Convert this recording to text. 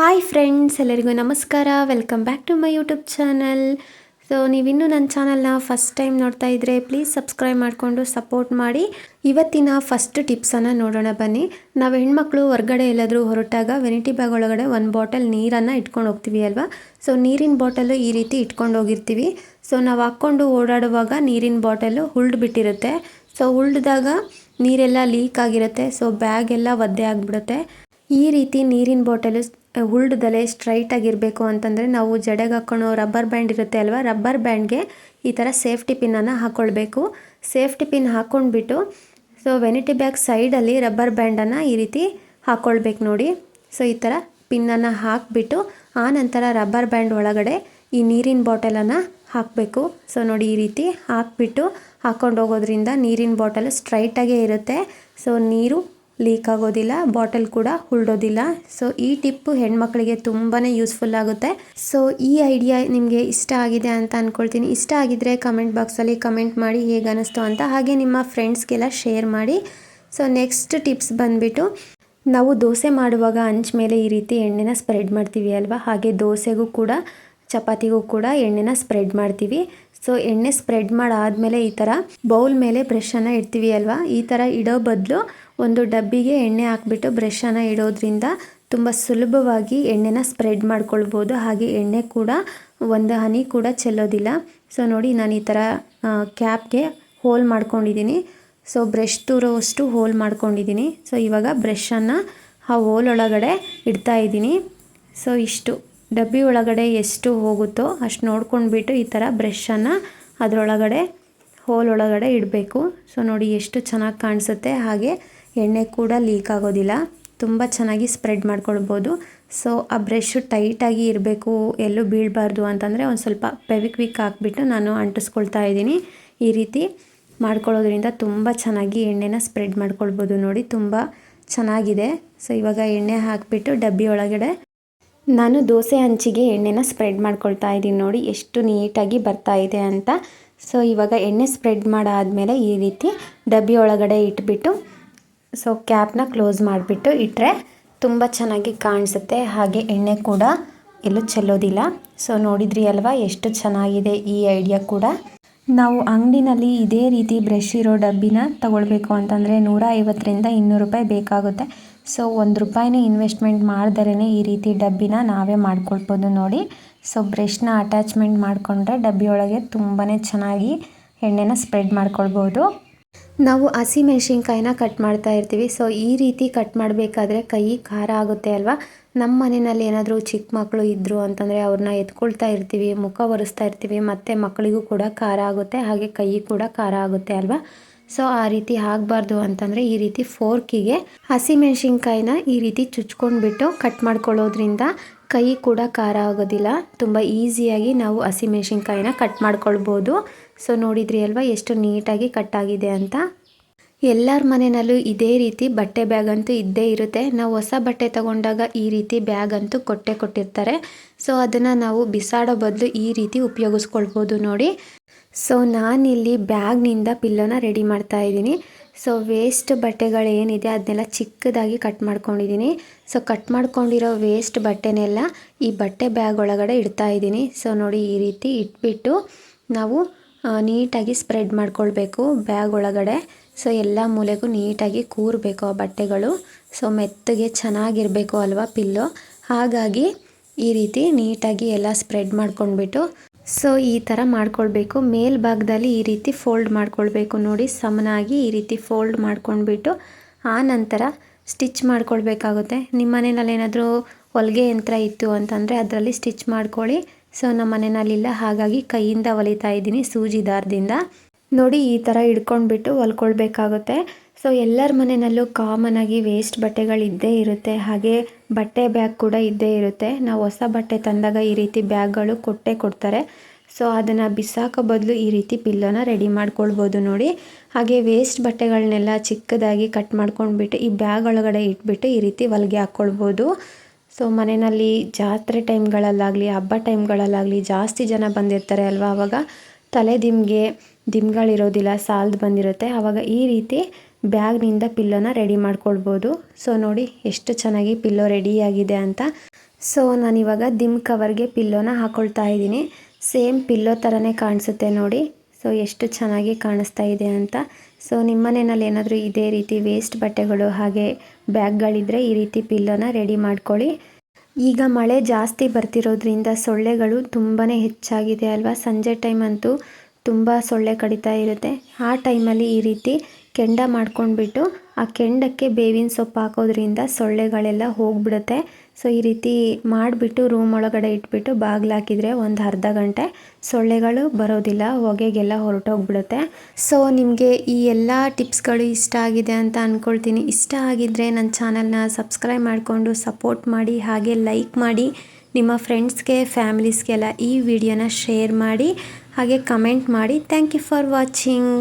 Hi friends, ಎಲ್ಲರಿಗೂ ನಮಸ್ಕಾರ. Welcome back to my YouTube channel so ನೀವಿನ್ನೂ ನನ್ನ ಚಾನಲ್ನ ಫಸ್ಟ್ ಟೈಮ್ ನೋಡ್ತಾ ಇದ್ದರೆ ಪ್ಲೀಸ್ ಸಬ್ಸ್ಕ್ರೈಬ್ ಮಾಡಿಕೊಂಡು ಸಪೋರ್ಟ್ ಮಾಡಿ. ಇವತ್ತಿನ ಫಸ್ಟ್ ಟಿಪ್ಸನ್ನು ನೋಡೋಣ ಬನ್ನಿ. ನಾವು ಹೆಣ್ಮಕ್ಳು ಹೊರಗಡೆ ಎಲ್ಲಾದರೂ ಹೊರಟಾಗ ವೆನಿಟಿ ಬ್ಯಾಗ್ ಒಳಗಡೆ ಒಂದು ಬಾಟಲ್ ನೀರನ್ನು ಇಟ್ಕೊಂಡು ಹೋಗ್ತೀವಿ ಅಲ್ವಾ? ಸೊ ನೀರಿನ ಬಾಟಲು ಈ ರೀತಿ ಇಟ್ಕೊಂಡು ಹೋಗಿರ್ತೀವಿ. ಸೊ ನಾವು ಹಾಕ್ಕೊಂಡು ಓಡಾಡುವಾಗ ನೀರಿನ ಬಾಟಲು ಹುಳ್ದು ಬಿಟ್ಟಿರುತ್ತೆ. ಸೊ ಹುಳ್ದಾಗ ನೀರೆಲ್ಲ ಲೀಕ್ ಆಗಿರುತ್ತೆ. ಸೊ ಬ್ಯಾಗ್ ಎಲ್ಲ ಒದ್ದೆ ಆಗಿಬಿಡುತ್ತೆ. ಈ ರೀತಿ ನೀರಿನ ಬಾಟಲು ಉಳ್ದಲೆ ಸ್ಟ್ರೈಟ್ ಆಗಿರಬೇಕು ಅಂತಂದರೆ ನಾವು ಜಡೆಗೆ ಹಾಕ್ಕೊಳ್ಳೋ ರಬ್ಬರ್ ಬ್ಯಾಂಡ್ ಇರುತ್ತೆ ಅಲ್ವಾ? ರಬ್ಬರ್ ಬ್ಯಾಂಡ್ಗೆ ಈ ಥರ ಸೇಫ್ಟಿ ಪಿನ್ನನ್ನು ಹಾಕ್ಕೊಳ್ಬೇಕು ಸೇಫ್ಟಿ ಪಿನ್ ಹಾಕ್ಕೊಂಡ್ಬಿಟ್ಟು ಸೊ ವೆನಿಟಿ ಬ್ಯಾಗ್ ಸೈಡಲ್ಲಿ ರಬ್ಬರ್ ಬ್ಯಾಂಡನ್ನು ಈ ರೀತಿ ಹಾಕ್ಕೊಳ್ಬೇಕು ನೋಡಿ. ಸೊ ಈ ಥರ ಪಿನ್ನನ್ನು ಹಾಕಿಬಿಟ್ಟು, ಆ ನಂತರ ರಬ್ಬರ್ ಬ್ಯಾಂಡ್ ಒಳಗಡೆ ಈ ನೀರಿನ ಬಾಟಲನ್ನು ಹಾಕಬೇಕು. ಸೊ ನೋಡಿ ಈ ರೀತಿ ಹಾಕಿಬಿಟ್ಟು ಹಾಕ್ಕೊಂಡು ಹೋಗೋದ್ರಿಂದ ನೀರಿನ ಬಾಟಲ್ ಸ್ಟ್ರೈಟಾಗೇ ಇರುತ್ತೆ. ಸೊ ನೀರು ಲೀಕ್ ಆಗೋದಿಲ್ಲ ಬಾಟಲ್ ಕೂಡ ಉಳ್ಳೋದಿಲ್ಲ ಸೊ ಈ ಟಿಪ್ಪು ಹೆಣ್ಮಕ್ಳಿಗೆ ತುಂಬಾ ಯೂಸ್ಫುಲ್ ಆಗುತ್ತೆ. ಸೊ ಈ ಐಡಿಯಾ ನಿಮಗೆ ಇಷ್ಟ ಆಗಿದೆ ಅಂತ ಅಂದ್ಕೊಳ್ತೀನಿ ಇಷ್ಟ ಆಗಿದ್ರೆ ಕಮೆಂಟ್ ಬಾಕ್ಸಲ್ಲಿ ಕಮೆಂಟ್ ಮಾಡಿ ಹೇಗೆ ಅನ್ನಿಸ್ತು ಅಂತ. ಹಾಗೆ ನಿಮ್ಮ ಫ್ರೆಂಡ್ಸ್ಗೆಲ್ಲ ಶೇರ್ ಮಾಡಿ. ಸೊ ನೆಕ್ಸ್ಟ್ ಟಿಪ್ಸ್ ಬಂದುಬಿಟ್ಟು, ನಾವು ದೋಸೆ ಮಾಡುವಾಗ ಅಂಚ್ ಮೇಲೆ ಈ ರೀತಿ ಎಣ್ಣೆನ ಸ್ಪ್ರೆಡ್ ಮಾಡ್ತೀವಿ ಅಲ್ವಾ? ಹಾಗೆ ದೋಸೆಗೂ ಕೂಡ, ಚಪಾತಿಗೂ ಕೂಡ ಎಣ್ಣೆನ ಸ್ಪ್ರೆಡ್ ಮಾಡ್ತೀವಿ. ಸೊ ಎಣ್ಣೆ ಸ್ಪ್ರೆಡ್ ಮಾಡಾದಮೇಲೆ ಈ ಥರ ಬೌಲ್ ಮೇಲೆ ಬ್ರಷನ್ನು ಇಡ್ತೀವಿ ಅಲ್ವಾ? ಈ ಥರ ಇಡೋ ಬದಲು ಒಂದು ಡಬ್ಬಿಗೆ ಎಣ್ಣೆ ಹಾಕ್ಬಿಟ್ಟು ಬ್ರಷನ್ನು ಇಡೋದ್ರಿಂದ ತುಂಬ ಸುಲಭವಾಗಿ ಎಣ್ಣೆನ ಸ್ಪ್ರೆಡ್ ಮಾಡ್ಕೊಳ್ಬೋದು. ಹಾಗೆ ಎಣ್ಣೆ ಕೂಡ ಒಂದು ಹನಿ ಕೂಡ ಚೆಲ್ಲೋದಿಲ್ಲ. ಸೊ ನೋಡಿ ನಾನು ಈ ಥರ ಕ್ಯಾಪ್ಗೆ ಹೋಲ್ ಮಾಡ್ಕೊಂಡಿದ್ದೀನಿ ಸೊ ಬ್ರಷ್ ತೂರೋವಷ್ಟು ಹೋಲ್ ಮಾಡ್ಕೊಂಡಿದ್ದೀನಿ ಸೊ ಇವಾಗ ಬ್ರಷನ್ನು ಆ ಹೋಲ್ ಒಳಗಡೆ ಇಡ್ತಾ ಇದ್ದೀನಿ ಸೊ ಇಷ್ಟು. ಡಬ್ಬಿ ಒಳಗಡೆ ಎಷ್ಟು ಹೋಗುತ್ತೋ ಅಷ್ಟು ನೋಡ್ಕೊಂಡ್ಬಿಟ್ಟು ಈ ಥರ ಬ್ರಷನ್ನು ಅದರೊಳಗಡೆ, ಹೋಲ್ ಒಳಗಡೆ ಇಡಬೇಕು. ಸೊ ನೋಡಿ ಎಷ್ಟು ಚೆನ್ನಾಗಿ ಕಾಣಿಸುತ್ತೆ. ಹಾಗೆ ಎಣ್ಣೆ ಕೂಡ ಲೀಕ್ ಆಗೋದಿಲ್ಲ. ತುಂಬ ಚೆನ್ನಾಗಿ ಸ್ಪ್ರೆಡ್ ಮಾಡ್ಕೊಳ್ಬೋದು. ಸೊ ಆ ಬ್ರಷು ಟೈಟಾಗಿ ಇರಬೇಕು, ಎಲ್ಲೂ ಬೀಳಬಾರ್ದು ಅಂತಂದರೆ ಒಂದು ಸ್ವಲ್ಪ ಪೆವಿಕ್ವಿಕ್ ಹಾಕ್ಬಿಟ್ಟು ನಾನು ಅಂಟಿಸ್ಕೊಳ್ತಾ ಇದ್ದೀನಿ. ಈ ರೀತಿ ಮಾಡ್ಕೊಳ್ಳೋದ್ರಿಂದ ತುಂಬ ಚೆನ್ನಾಗಿ ಎಣ್ಣೆನ ಸ್ಪ್ರೆಡ್ ಮಾಡ್ಕೊಳ್ಬೋದು ನೋಡಿ. ತುಂಬ ಚೆನ್ನಾಗಿದೆ. ಸೊ ಇವಾಗ ಎಣ್ಣೆ ಹಾಕಿಬಿಟ್ಟು ಡಬ್ಬಿ ಒಳಗಡೆ ನಾನು ದೋಸೆ ಹಂಚಿಗೆ ಎಣ್ಣೆನ ಸ್ಪ್ರೆಡ್ ಮಾಡ್ಕೊಳ್ತಾ ಇದ್ದೀನಿ ನೋಡಿ, ಎಷ್ಟು ನೀಟಾಗಿ ಬರ್ತಾ ಇದೆ ಅಂತ. ಸೊ ಇವಾಗ ಎಣ್ಣೆ ಸ್ಪ್ರೆಡ್ ಮಾಡಾದಮೇಲೆ ಈ ರೀತಿ ಡಬ್ಬಿ ಒಳಗಡೆ ಇಟ್ಬಿಟ್ಟು ಸೊ ಕ್ಯಾಪ್ನ ಕ್ಲೋಸ್ ಮಾಡಿಬಿಟ್ಟು ಇಟ್ಟರೆ ತುಂಬ ಚೆನ್ನಾಗಿ ಕಾಣಿಸುತ್ತೆ. ಹಾಗೆ ಎಣ್ಣೆ ಕೂಡ ಎಲ್ಲೂ ಚೆಲ್ಲೋದಿಲ್ಲ. ಸೊ ನೋಡಿದ್ರಿ ಅಲ್ವಾ, ಎಷ್ಟು ಚೆನ್ನಾಗಿದೆ ಈ ಐಡಿಯಾ ಕೂಡ. ನಾವು ಅಂಗಡಿನಲ್ಲಿ ಇದೇ ರೀತಿ ಬ್ರಷ್ ಇರೋ ಡಬ್ಬಿನ ತಗೊಳ್ಬೇಕು ಅಂತಂದರೆ ನೂರ ಐವತ್ತರಿಂದ ಇನ್ನೂರು ರೂಪಾಯಿ ಬೇಕಾಗುತ್ತೆ. ಸೊ ಒಂದು ರೂಪಾಯಿನ ಇನ್ವೆಸ್ಟ್ಮೆಂಟ್ ಮಾಡಿದರೇ ಈ ರೀತಿ ಡಬ್ಬಿನ ನಾವೇ ಮಾಡ್ಕೊಳ್ಬೋದು ನೋಡಿ. ಸೊ ಬ್ರಷ್ನ ಅಟ್ಯಾಚ್ಮೆಂಟ್ ಮಾಡಿಕೊಂಡ್ರೆ ಡಬ್ಬಿಯೊಳಗೆ ತುಂಬಾ ಚೆನ್ನಾಗಿ ಎಣ್ಣೆನ ಸ್ಪ್ರೆಡ್ ಮಾಡ್ಕೊಳ್ಬೋದು. ನಾವು ಹಸಿಮೆಣ್ಸಿನ್ಕಾಯಿನ ಕಟ್ ಮಾಡ್ತಾ ಇರ್ತೀವಿ. ಸೊ ಈ ರೀತಿ ಕಟ್ ಮಾಡಬೇಕಾದ್ರೆ ಕೈ ಖಾರ ಆಗುತ್ತೆ ಅಲ್ವಾ? ನಮ್ಮ ಮನೆಯಲ್ಲಿ ಏನಾದರೂ ಚಿಕ್ಕ ಮಕ್ಕಳು ಇದ್ದರು ಅಂತಂದರೆ ಅವ್ರನ್ನ ಎತ್ಕೊಳ್ತಾ ಇರ್ತೀವಿ, ಮುಖ ಒರೆಸ್ತಾ ಇರ್ತೀವಿ, ಮತ್ತು ಮಕ್ಕಳಿಗೂ ಕೂಡ ಖಾರ ಆಗುತ್ತೆ, ಹಾಗೆ ಕೈ ಕೂಡ ಖಾರ ಆಗುತ್ತೆ ಅಲ್ವಾ? ಸೊ ಆ ರೀತಿ ಆಗಬಾರ್ದು ಅಂತಂದರೆ ಈ ರೀತಿ ಫೋರ್ಕಿಗೆ ಹಸಿಮೆಣ್ಸಿನ್ಕಾಯಿನ ಈ ರೀತಿ ಚುಚ್ಕೊಂಡ್ಬಿಟ್ಟು ಕಟ್ ಮಾಡ್ಕೊಳ್ಳೋದ್ರಿಂದ ಕೈ ಕೂಡ ಖಾರ ಆಗೋದಿಲ್ಲ. ತುಂಬ ಈಸಿಯಾಗಿ ನಾವು ಹಸಿಮೆಣ್ಸಿನ್ಕಾಯಿನ ಕಟ್ ಮಾಡ್ಕೊಳ್ಬೋದು. ಸೊ ನೋಡಿದ್ರಿ ಅಲ್ವಾ ಎಷ್ಟು ನೀಟಾಗಿ ಕಟ್ ಆಗಿದೆ ಅಂತ? ಎಲ್ಲರ ಮನೆಯಲ್ಲೂ ಇದೇ ರೀತಿ ಬಟ್ಟೆ ಬ್ಯಾಗ್ ಅಂತೂ ಇದ್ದೇ ಇರುತ್ತೆ. ನಾವು ಹೊಸ ಬಟ್ಟೆ ತಗೊಂಡಾಗ ಈ ರೀತಿ ಬ್ಯಾಗ್ ಅಂತೂ ಕೊಟ್ಟೆ ಕೊಟ್ಟಿರ್ತಾರೆ. ಸೊ ಅದನ್ನು ನಾವು ಬಿಸಾಡೋ ಬದಲು ಈ ರೀತಿ ಉಪಯೋಗಿಸ್ಕೊಳ್ಬೋದು ನೋಡಿ. ಸೊ ನಾನಿಲ್ಲಿ ಬ್ಯಾಗ್ನಿಂದ ಪಿಲ್ಲೋನ ರೆಡಿ ಮಾಡ್ತಾ ಇದ್ದೀನಿ. ಸೊ ವೇಸ್ಟ್ ಬಟ್ಟೆಗಳೇನಿದೆ ಅದನ್ನೆಲ್ಲ ಚಿಕ್ಕದಾಗಿ ಕಟ್ ಮಾಡ್ಕೊಂಡಿದ್ದೀನಿ. ಸೊ ಕಟ್ ಮಾಡ್ಕೊಂಡಿರೋ ವೇಸ್ಟ್ ಬಟ್ಟೆನೆಲ್ಲ ಈ ಬಟ್ಟೆ ಬ್ಯಾಗ್ ಒಳಗಡೆ ಇಡ್ತಾ ಇದ್ದೀನಿ. ಸೊ ನೋಡಿ ಈ ರೀತಿ ಇಟ್ಬಿಟ್ಟು ನಾವು ನೀಟಾಗಿ ಸ್ಪ್ರೆಡ್ ಮಾಡ್ಕೊಳ್ಬೇಕು ಬ್ಯಾಗ್ ಒಳಗಡೆ. ಸೊ ಎಲ್ಲ ಮೂಲೆಗೂ ನೀಟಾಗಿ ಕೂರಬೇಕು ಆ ಬಟ್ಟೆಗಳು. ಸೊ ಮೆತ್ತಗೆ ಚೆನ್ನಾಗಿರಬೇಕು ಅಲ್ವಾ ಪಿಲ್ಲೋ? ಹಾಗಾಗಿ ಈ ರೀತಿ ನೀಟಾಗಿ ಎಲ್ಲ ಸ್ಪ್ರೆಡ್ ಮಾಡ್ಕೊಂಡ್ಬಿಟ್ಟು ಸೊ, ಈ ಥರ ಮಾಡ್ಕೊಳ್ಬೇಕು. ಮೇಲ್ಭಾಗದಲ್ಲಿ ಈ ರೀತಿ ಫೋಲ್ಡ್ ಮಾಡ್ಕೊಳ್ಬೇಕು ನೋಡಿ. ಸಮನಾಗಿ ಈ ರೀತಿ ಫೋಲ್ಡ್ ಮಾಡ್ಕೊಂಡ್ಬಿಟ್ಟು ಆ ನಂತರ ಸ್ಟಿಚ್ ಮಾಡ್ಕೊಳ್ಬೇಕಾಗುತ್ತೆ. ನಿಮ್ಮ ಮನೆಯಲ್ಲಿ ಏನಾದರೂ ಹೊಲಿಗೆ ಯಂತ್ರ ಇತ್ತು ಅಂತಂದರೆ ಅದರಲ್ಲಿ ಸ್ಟಿಚ್ ಮಾಡ್ಕೊಳ್ಳಿ. ಸೊ, ನಮ್ಮ ಮನೆಯಲ್ಲಿಲ್ಲ ಹಾಗಾಗಿ ಕೈಯಿಂದ ಹೊಲಿತಾ ಇದ್ದೀನಿ ಸೂಜಿ ದಾರದಿಂದ ನೋಡಿ, ಈ ಥರ ಹಿಡ್ಕೊಂಡ್ಬಿಟ್ಟು ಹೊಲ್ಕೊಳ್ಬೇಕಾಗುತ್ತೆ. ಸೊ ಎಲ್ಲರ ಮನೆಯಲ್ಲೂ ಕಾಮನ್ ಆಗಿ ವೇಸ್ಟ್ ಬಟ್ಟೆಗಳು ಇದ್ದೇ ಇರುತ್ತೆ. ಹಾಗೆ ಬಟ್ಟೆ ಬ್ಯಾಗ್ ಕೂಡ ಇದ್ದೇ ಇರುತ್ತೆ. ನಾವು ಹೊಸ ಬಟ್ಟೆ ತಂದಾಗ ಈ ರೀತಿ ಬ್ಯಾಗ್ಗಳು ಕೊಟ್ಟೆ ಕೊಡ್ತಾರೆ. ಸೊ ಅದನ್ನು ಬಿಸಾಕೋ ಬದಲು ಈ ರೀತಿ ಪಿಲ್ಲೋನ ರೆಡಿ ಮಾಡ್ಕೊಳ್ಬೋದು ನೋಡಿ. ಹಾಗೆ ವೇಸ್ಟ್ ಬಟ್ಟೆಗಳನ್ನೆಲ್ಲ ಚಿಕ್ಕದಾಗಿ ಕಟ್ ಮಾಡ್ಕೊಂಡ್ಬಿಟ್ಟು ಈ ಬ್ಯಾಗ್ ಒಳಗಡೆ ಇಟ್ಬಿಟ್ಟು ಈ ರೀತಿ ಹೊಲಿಗೆ ಹಾಕ್ಕೊಳ್ಬೋದು ಸೊ ಮನೆಯಲ್ಲಿ ಜಾತ್ರೆ ಟೈಮ್ಗಳಲ್ಲಾಗಲಿ ಹಬ್ಬ ಟೈಮ್ಗಳಲ್ಲಾಗಲಿ ಜಾಸ್ತಿ ಜನ ಬಂದಿರ್ತಾರೆ ಅಲ್ವಾ ಆವಾಗ ತಲೆ ದಿಮ್ಗೆ ದಿಮ್ಗಳಿರೋದಿಲ್ಲ ಸಾಲದು ಬಂದಿರುತ್ತೆ. ಆವಾಗ ಈ ರೀತಿ ಬ್ಯಾಗ್ನಿಂದ ಪಿಲ್ಲೋನ ರೆಡಿ ಮಾಡ್ಕೊಳ್ಬೋದು. ಸೊ ನೋಡಿ ಎಷ್ಟು ಚೆನ್ನಾಗಿ ಪಿಲ್ಲೋ ರೆಡಿಯಾಗಿದೆ ಅಂತ. ಸೊ ನಾನಿವಾಗ ದಿಮ್ ಕವರ್ಗೆ ಪಿಲ್ಲೋನ ಹಾಕ್ಕೊಳ್ತಾ ಇದ್ದೀನಿ. ಸೇಮ್ ಪಿಲ್ಲೋ ಥರನೇ ಕಾಣಿಸುತ್ತೆ ನೋಡಿ. ಸೊ ಎಷ್ಟು ಚೆನ್ನಾಗಿ ಕಾಣಿಸ್ತಾ ಇದೆ ಅಂತ. ಸೊ ನಿಮ್ಮನೆಯಲ್ಲಿ ಏನಾದರೂ ಇದೇ ರೀತಿ ವೇಸ್ಟ್ ಬಟ್ಟೆಗಳು ಹಾಗೆ ಬ್ಯಾಗ್ಗಳಿದ್ದರೆ ಈ ರೀತಿ ಪಿಲ್ಲೋನ ರೆಡಿ ಮಾಡ್ಕೊಳ್ಳಿ. ಈಗ ಮಳೆ ಜಾಸ್ತಿ ಬರ್ತಿರೋದ್ರಿಂದ ಸೊಳ್ಳೆಗಳು ತುಂಬಾ ಹೆಚ್ಚಾಗಿದೆ ಅಲ್ವಾ? ಸಂಜೆ ಟೈಮ್ ಅಂತೂ ತುಂಬ ಸೊಳ್ಳೆ ಕಡಿತಾ ಇರುತ್ತೆ. ಆ ಟೈಮಲ್ಲಿ ಈ ರೀತಿ ಕೆಂಡ ಮಾಡ್ಕೊಂಡ್ಬಿಟ್ಟು ಆ ಕೆಂಡಕ್ಕೆ ಬೇವಿನ ಸೊಪ್ಪು ಹಾಕೋದ್ರಿಂದ ಸೊಳ್ಳೆಗಳೆಲ್ಲ ಹೋಗ್ಬಿಡುತ್ತೆ. ಸೊ, ಈ ರೀತಿ ಮಾಡಿಬಿಟ್ಟು ರೂಮ್ ಒಳಗಡೆ ಇಟ್ಬಿಟ್ಟು ಬಾಗಿಲು ಹಾಕಿದರೆ ಒಂದು ಅರ್ಧ ಗಂಟೆ ಸೊಳ್ಳೆಗಳು ಬರೋದಿಲ್ಲ, ಹೊಗೆಗೆಲ್ಲ ಹೊರಟೋಗ್ಬಿಡುತ್ತೆ. ಸೊ, ನಿಮಗೆ ಈ ಎಲ್ಲ ಟಿಪ್ಸ್ಗಳು ಇಷ್ಟ ಆಗಿದೆ ಅಂತ ಅಂದ್ಕೊಳ್ತೀನಿ ಇಷ್ಟ ಆಗಿದ್ದರೆ ನನ್ನ ಚಾನಲ್ನ ಸಬ್ಸ್ಕ್ರೈಬ್ ಮಾಡಿಕೊಂಡು ಸಪೋರ್ಟ್ ಮಾಡಿ, ಹಾಗೆ ಲೈಕ್ ಮಾಡಿ, ನಿಮ್ಮ ಫ್ರೆಂಡ್ಸ್ಗೆ, ಫ್ಯಾಮಿಲೀಸ್ಗೆಲ್ಲ ಈ ವಿಡಿಯೋನ ಶೇರ್ ಮಾಡಿ, ಹಾಗೆ ಕಮೆಂಟ್ ಮಾಡಿ. Thank you for watching.